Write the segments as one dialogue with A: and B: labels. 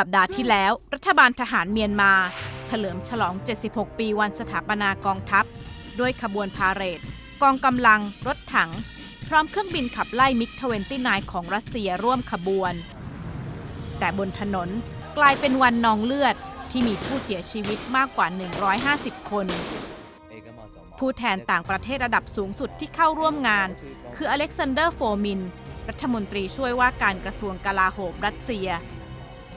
A: สัปดาห์ที่แล้ว รัฐบาลทหารเมียนมา เฉลิมฉลอง 76 ปีวันสถาปนากองทัพ ด้วยขบวนพาเหรด กองกำลัง รถถัง พร้อมเครื่องบินขับไล่มิก29ของรัสเซียร่วมขบวน แต่บนถนนกลายเป็นวันนองเลือดที่มีผู้เสียชีวิตมากกว่า 150 คน ผู้แทนต่างประเทศระดับสูงสุดที่เข้าร่วมงาน คืออเล็กซานเดอร์โฟมิน รัฐมนตรีช่วยว่าการกระทรวงกลาโหมรัสเซีย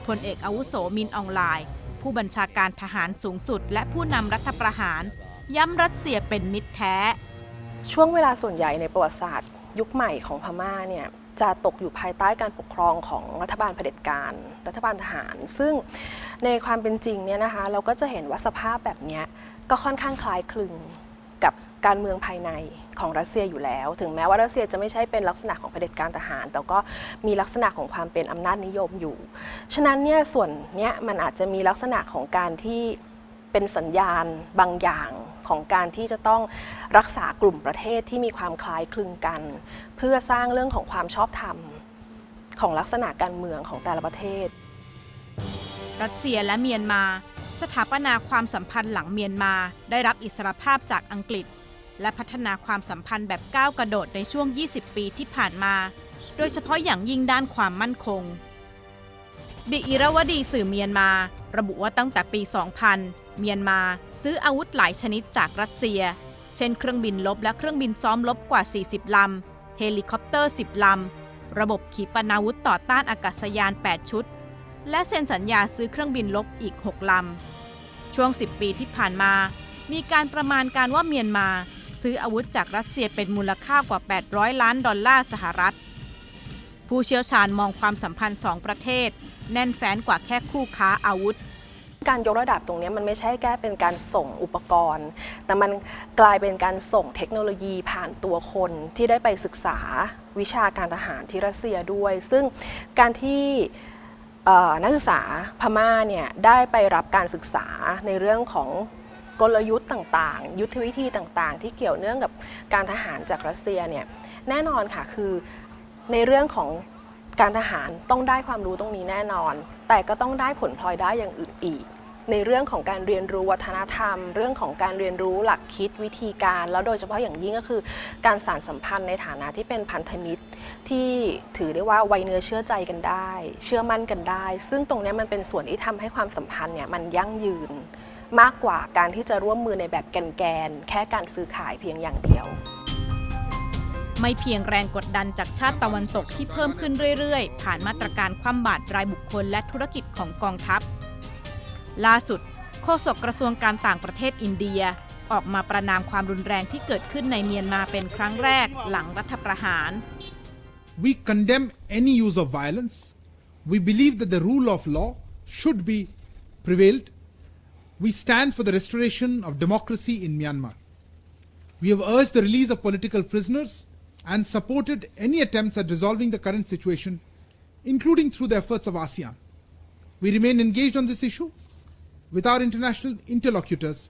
A: พลเอกอาวุโสมินอองไลน์ ผู้บัญชาการทหารสูงสุด และผู้นำรัฐประหาร ย้ำรัสเซียเป็นมิตรแท้
B: ช่วงเวลาส่วนใหญ่ในประวัติศาสตร์ ยุคใหม่ของพม่าเนี่ยจะตกอยู่ภายใต้การปกครองของรัฐบาลเผด็จการ รัฐบาลทหาร ซึ่งในความเป็นจริงเนี่ยนะคะ เราก็จะเห็นว่าสภาพแบบนี้ก็ค่อนข้างคล้ายคลึงกับ การเมืองภายในของรัสเซียอยู่แล้ว ถึงแม้ว่ารัสเซียจะไม่ใช่เป็นลักษณะของเผด็จการทหาร แต่ก็มีลักษณะของความเป็นอำนาจนิยมอยู่ ฉะนั้นเนี่ยส่วนเนี้ยมันอาจจะมีลักษณะของการที่เป็นสัญญาณบางอย่างของการที่จะต้องรักษากลุ่มประเทศที่มีความคล้ายคลึงกัน เพื่อสร้างเรื่องของความชอบธรรมของลักษณะการเมืองของแต่ละประเทศ
A: รัสเซียและเมียนมา สถาปนาความสัมพันธ์หลังเมียนมาได้รับอิสรภาพจากอังกฤษ และพัฒนาความสัมพันธ์แบบก้าวกระโดดในช่วง 20 ปีที่ผ่านมา โดยเฉพาะอย่างยิ่งด้านความมั่นคง ดิอิรวดีสื่อเมียนมา ระบุว่าตั้งแต่ปี 2000 เมียนมาซื้ออาวุธหลายชนิดจากรัสเซีย เช่นเครื่องบินลบและเครื่องบินซ้อมลบกว่า 40 ลำ เฮลิคอปเตอร์ 10 ลำ ระบบขีปนาวุธต่อต้านอากาศยาน 8 ชุด และเซ็นสัญญาซื้อเครื่องบินลบอีก 6 ลำ ช่วง 10 ปีที่ผ่านมามีการประมาณการว่าเมียนมา ซื้ออาวุธจากรัสเซียเป็นมูลค่ากว่า 800 ล้านดอลลาร์สหรัฐ ผู้เชี่ยวชาญมองความสัมพันธ์สองประเทศ แน่นแฟ้นกว่าแค่คู่ค้าอาวุธ
B: การยกระดับตรงนี้มันไม่ใช่แค่เป็นการส่งอุปกรณ์ แต่มันกลายเป็นการส่งเทคโนโลยีผ่านตัวคนที่ได้ไปศึกษาวิชาการทหารที่รัสเซียด้วย ซึ่งการที่นักศึกษาพม่าเนี่ยได้ไปรับการศึกษาในเรื่องของ กลยุทธ์ต่างๆ ยุทธวิธีต่างๆ ที่เกี่ยวเนื่องกับการทหารจากรัสเซียเนี่ยแน่นอนค่ะคือในเรื่องของการทหารต้องได้ความรู้ตรงนี้แน่นอน แต่ก็ต้องได้ผลพลอยได้อย่างอื่นอีก ในเรื่องของการเรียนรู้วัฒนธรรม เรื่องของการเรียนรู้หลักคิดวิธีการ แล้วโดยเฉพาะอย่างยิ่งก็คือ การสานสัมพันธ์ในฐานะที่เป็นพันธมิตร ที่ถือได้ว่าไวเนื้อเชื่อใจกันได้ เชื่อมั่นกันได้ ซึ่งตรงนี้มันเป็นส่วนที่ทำให้ความสัมพันธ์เนี่ยมันยั่งยืน มากกว่าการที่จะร่วมมือในแบบแกนๆแค่การซื้อขายเพียงอย่างเดียว
A: ไม่เพียงแรงกดดันจากชาติตะวันตกที่เพิ่มขึ้นเรื่อยๆ ผ่านมาตรการคว่ำบาตรรายบุคคลและธุรกิจของกองทัพ ล่าสุดโฆษกกระทรวงการต่างประเทศอินเดียออกมาประนามความรุนแรงที่เกิดขึ้นในเมียนมาเป็นครั้งแรกหลังรัฐประหาร
C: We condemn any use of violence. We believe that the rule of law should be prevailed. We stand for the restoration of democracy in Myanmar. We have urged the release of political prisoners and supported any attempts at resolving the current situation, including through the efforts of ASEAN. We remain engaged on this issue with our international interlocutors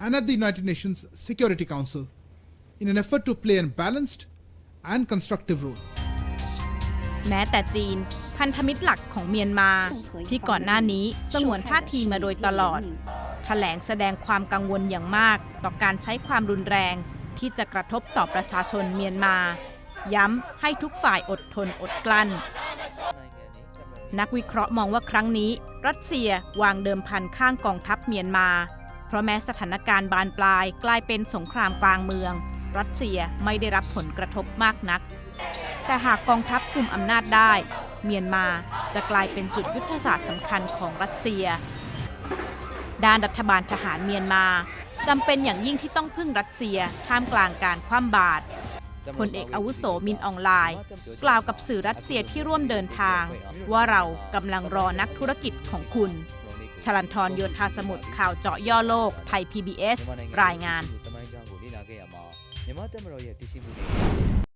C: and at the United Nations Security Council in an effort to play a balanced and constructive role.
A: แม้แต่จีน พันธมิตรหลักของเมียนมา ที่ก่อนหน้านี้สงวนท่าทีมาโดยตลอด แถลงแสดงความกังวลอย่างมากต่อการใช้ความรุนแรงที่จะกระทบต่อประชาชนเมียนมา ย้ำให้ทุกฝ่ายอดทนอดกลั้น นักวิเคราะห์มองว่าครั้งนี้ รัสเซียวางเดิมพันข้างกองทัพเมียนมา เพราะแม้สถานการณ์บานปลายกลายเป็นสงครามกลางเมือง รัสเซียไม่ได้รับผลกระทบมากนัก แต่หากกองทัพคุมอำนาจได้ เมียนมาจะกลายเป็นจุดยุทธศาสตร์สำคัญของรัสเซีย ด้านรัฐบาลทหารเมียนมาจำเป็นอย่างยิ่งที่ต้องพึ่งรัสเซียท่ามกลางการคว่ำบาตรพลเอกอาวุโสมินอองไลน์ กล่าวกับสื่อรัสเซียที่ร่วมเดินทาง ว่าเรากำลังรอนักธุรกิจของคุณ ชลันทรโยธาสมุทรข่าวเจาะย่อโลก ไทย PBS รายงาน